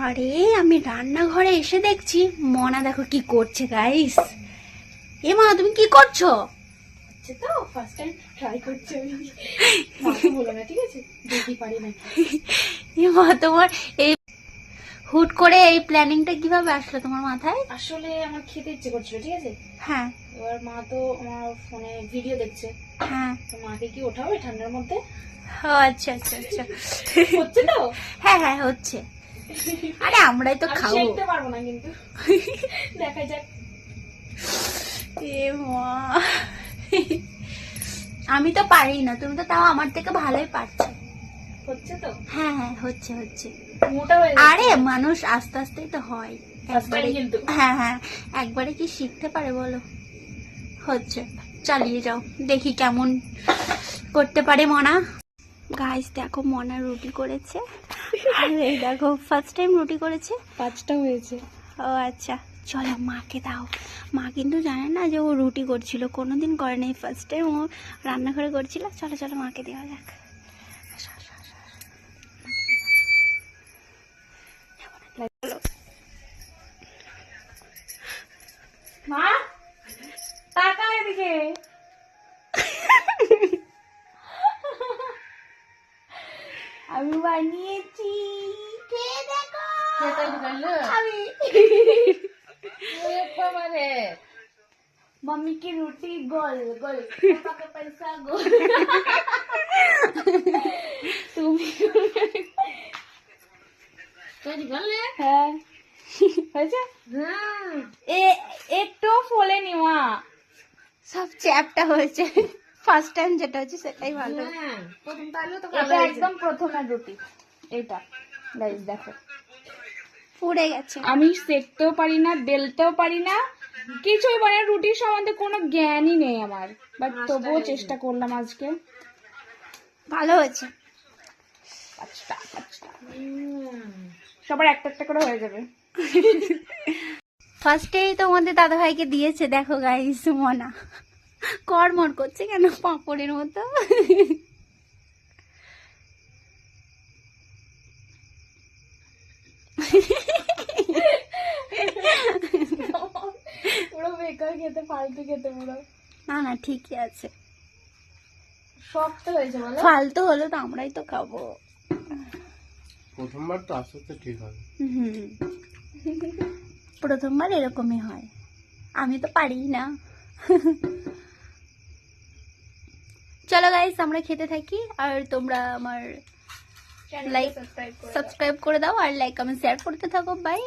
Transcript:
আরে আমি রান্নাঘরে এসে দেখছি মনা দেখো কি করছে গাইস এ মা তুমি কি করছ? তো ফার্স্ট টাইম ট্রাই করছি বলো না ঠিক আছে? দেখি পারি নাকি। এ মা তোমার এই হুট করে এই প্ল্যানিংটা কীভাবে আসলো তোমার মাথায়? আসলে আমার খেতে ইচ্ছে করছিল ঠিক আছে? হ্যাঁ। এবার মা তো আমার ফোনে ভিডিও দেখছে। হ্যাঁ। তো মাকে কি ওঠাবে ঠান্ডার মধ্যে? আচ্ছা আচ্ছা আচ্ছা। হচ্ছে তো? হ্যাঁ হ্যাঁ হচ্ছে। আরে আমরাই তো খাব। শিখতে পারব না কিন্তু। দেখা যাক। এ মা। আমি তো পারি না তুমি তো তাও আমার থেকে ভালোই পারছ। হচ্ছে তো? হ্যাঁ হ্যাঁ হচ্ছে হচ্ছে। মোটা হয়ে আরে মানুষ আস্তে আস্তেই তো হয়। একবারে কিন্তু। হ্যাঁ হ্যাঁ একবারে কি শিখতে পারে বলো? হচ্ছে চালিয়ে যাও। দেখি কেমন করতে পারে মনা। গাইস দেখো মনা রুটি করেছে। আর এই দেখো ফার্স্ট টাইম রুটি করেছে। পাঁচটা হয়েছে। ও আচ্ছা চলো মাকে দাও। মা কিন্তু জানে না যে ও রুটি করছিল কোনো দিন করে নেই। ফার্স্ট টাইম ও রান্নাঘরে করছিল। চলো চলো মাকে দেওয়া যাক। মা এদিকে। আমি বানিয়েছি খেয়ে দেখো খেতে ঢুকালো আমি বাবারে मम्मी की रोटी गोल गोल पापा का पैसा गोल তুমি তৈরি করলে হ্যাঁ হয়েছে হুম এ একটু ফোলেনি মা সব চ্যাপটা হয়েছে ফার্স্ট টাইম যেটা হচ্ছে সেটাই ভালো। হ্যাঁ প্রথম তাহলে তো এটা একদম প্রথমের রুটি এটা গাইস দেখো। পুড়ে গেছে। আমি সেকতেও পারি না বেলতেও পারি না কিছুই মানে রুটির সম্বন্ধে কোনো জ্ঞানই নেই আমার। বাট তবুও চেষ্টা করলাম আজকে। ভালো হয়েছে। পাঁচটা পাঁচটা। সবার একটা একটা করে হয়ে যাবে। ফার্স্টেই তোমাদের দাদা ভাইকে দিয়েছে দেখো গাইস মনা। কড়মড় করছে কেন? পাঁপড়ের মতো। পুরো বেকার খেতে ফালতু খেতে পুরো। না না ঠিকই আছে। শক্ত হয়েছে বলো। ফালতু হলো তো আমরাই তো খাব। প্রথমবার তো আস্তে আস্তে ঠিক হবে। হুম। প্রথমবার এরকমই হয়। আমি তো পারি না। চলো গাইস আমরা খেতে থাকি আর তোমরা আমার লাইক সাবস্ক্রাইব করে দাও। আর লাইক কমেন্ট শেয়ার করতে থাকো বাই